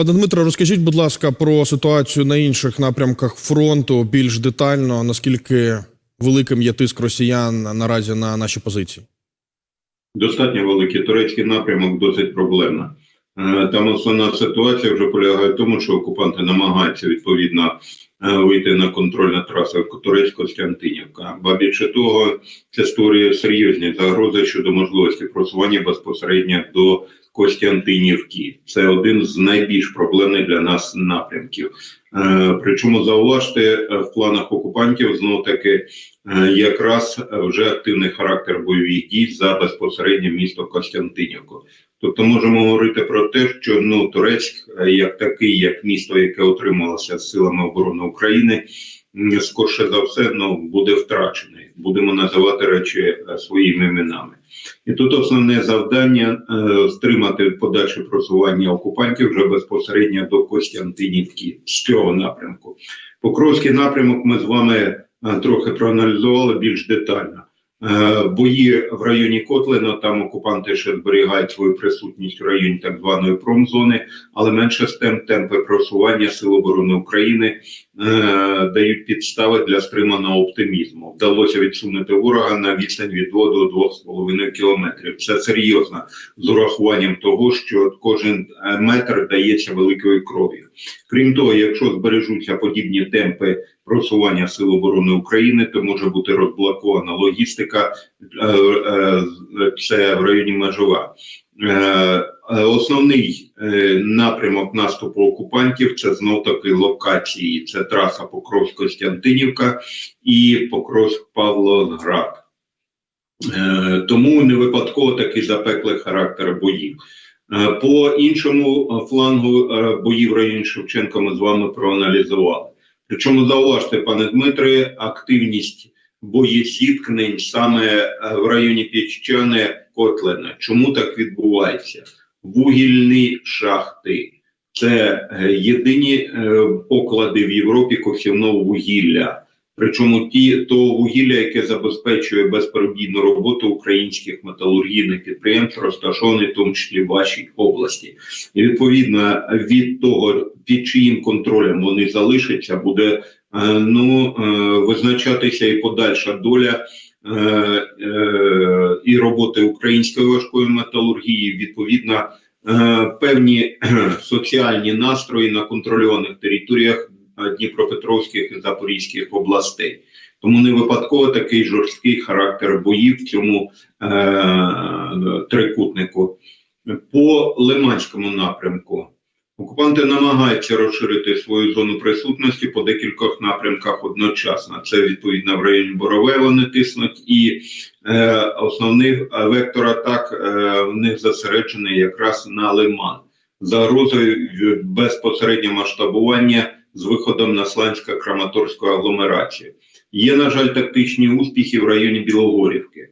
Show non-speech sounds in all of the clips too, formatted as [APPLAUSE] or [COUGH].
Пане Дмитро, розкажіть, будь ласка, про ситуацію на інших напрямках фронту більш детально. Наскільки великим є тиск росіян наразі на наші позиції? Достатньо великий турецький напрямок досить проблемна. Е, Там основна ситуація вже полягає в тому, що окупанти намагаються відповідно е, вийти на контрольну трасу Турецько-Костянтинівка. Ба більше того, це створює серйозні загрози щодо можливості просування безпосередньо до Костянтинівки. Це один з найбільш проблемних для нас напрямків. Е, Причому зауважте е, в планах окупантів знов таки е, якраз вже активний характер бойових дій за безпосередньо місто Костянтинівку. Тобто можемо говорити про те, що ну Турецьк, як такий, як місто, яке отрималося силами оборони України, скорше за все, ну буде втрачений. Будемо називати речі е, своїми іменами. І тут основне завдання е, стримати подальше просування окупантів вже безпосередньо до Костянтинівки з цього напрямку. Покровський напрямок ми з вами е, трохи проаналізували більш детально. Е, Бої в районі Котлина, там окупанти ще зберігають свою присутність в районі так званої промзони, але менше з тем темпи просування Сил оборони України е, дають підстави для стриманого оптимізму. Вдалося відсунути ворога на відстань від 2 до 2,5 кілометрів. Це серйозно з урахуванням того, що кожен е, метр дається великою кров'ю. Крім того, якщо збережуться подібні темпи просування Сил оборони України, то може бути розблокована логістика. Е, е, Це в районі Межова. Е, Основний напрямок наступу окупантів це знов таки локації. Це траса Покровськ-Костянтинівка і Покровськ-Павлоград. Е, Тому не випадково такий запеклий характер боїв. По іншому флангу боїв районі Шевченка ми з вами проаналізували. Причому зауважте, пане Дмитре, активність боєзіткнень саме е, в районі Піщане Котлина. Чому так відбувається? Вугільні шахти це е, єдині е, поклади в Європі косівного вугілля. Причому ті того вугілля, яке забезпечує безперебійну роботу українських металургійних підприємств, розташованих в тому числі в вашій області, і відповідно від того, під чиїм контролем вони залишаться, буде ну е, визначатися і подальша доля. е, е, І роботи української важкої металургії, відповідно, е, певні [CLEARS THROAT] соціальні настрої на контрольованих територіях е, Дніпропетровських і Запорізьких областей. Тому не випадково такий жорсткий характер боїв в цьому е, трикутнику. По Лиманському напрямку окупанти намагаються розширити свою зону присутності по декількох напрямках одночасно. Це відповідно в районі Борове вони тиснуть, і е, основний е, вектор атак е, в них зосереджений якраз на Лиман. Загрозою від безпосереднього масштабування з виходом на Слансько-Краматорську агломерацію. Є, на жаль, тактичні успіхи в районі Білогорівки.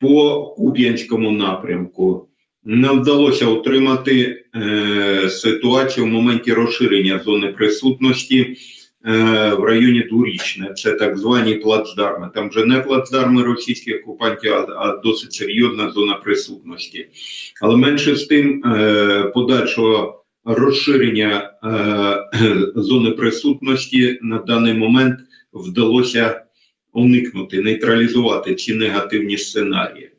По Куп'янському напрямку нам вдалося утримати е, ситуацію в моменті розширення зони присутності е, в районі Дворічне. Це так звані плацдарми. Там вже не плацдарми російських окупантів, а, досить серйозна зона присутності. Але менше з тим, е, подальшого розширення [CLEARS THROAT] зони присутності на даний момент вдалося уникнути, нейтралізувати ці негативні сценарії.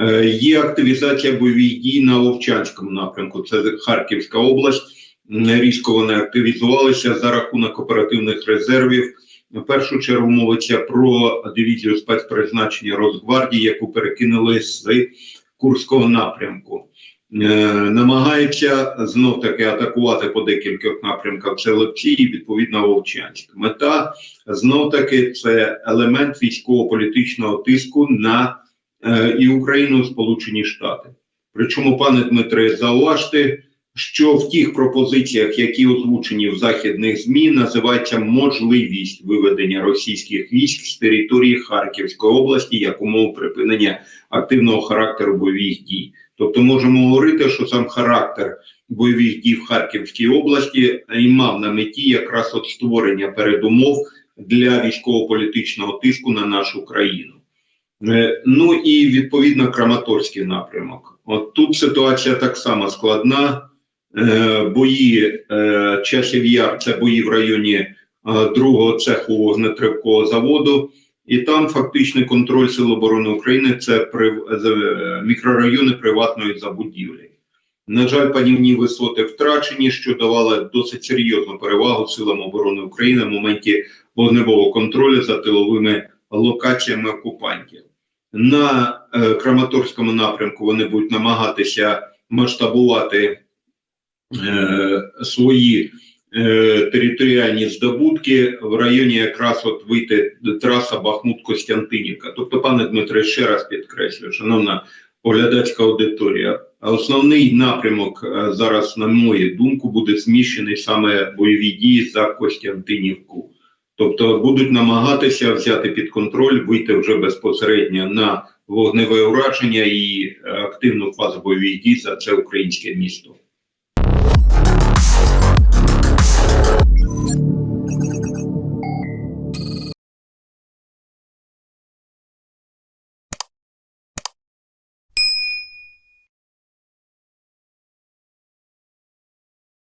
Е, Є активізація бойових дій на Вовчанському напрямку. Це Харківська область. Різко вони активізувалися за рахунок оперативних резервів. В першу чергу мовиться про дивізію спецпризначення Росгвардії, яку перекинули з Курського напрямку. Е, намагаються знов таки атакувати по декількох напрямках. Це Лепці і відповідно Вовчанськ. Мета знов таки це елемент військово-політичного тиску на і Україну, Сполучені Штати. Причому, пане Дмитре, зауважте, що в тих пропозиціях, які озвучені в західних ЗМІ, називається можливість виведення російських військ з території Харківської області як умову припинення активного характеру бойових дій. Тобто можемо говорити, що сам характер бойових дій в Харківській області і мав на меті якраз от створення передумов для військово-політичного тиску на нашу країну. Е, Ну і відповідно Краматорський напрямок. От тут ситуація так само складна. Е, бої е, часів яр це бої в районі другого цеху вогнетривкого заводу. І там фактичний контроль Сил оборони України це при, мікрорайони приватної забудівлі. На жаль, панівні висоти втрачені, що давало досить серйозну перевагу силам оборони України в моменті вогневого контролю за тиловими локаціями окупантів. На е, Краматорському напрямку вони будуть намагатися масштабувати е, свої е, територіальні здобутки в районі якраз от вийти траса Бахмут-Костянтинівка. Тобто, пане Дмитре, ще раз підкреслю, шановна оглядацька аудиторія, основний напрямок зараз, на мою думку, буде зміщений саме бойові дії за Костянтинівку. Тобто будуть намагатися взяти під контроль, вийти вже безпосередньо на вогневе ураження і е, активну фазу бойових дій за це українське місто.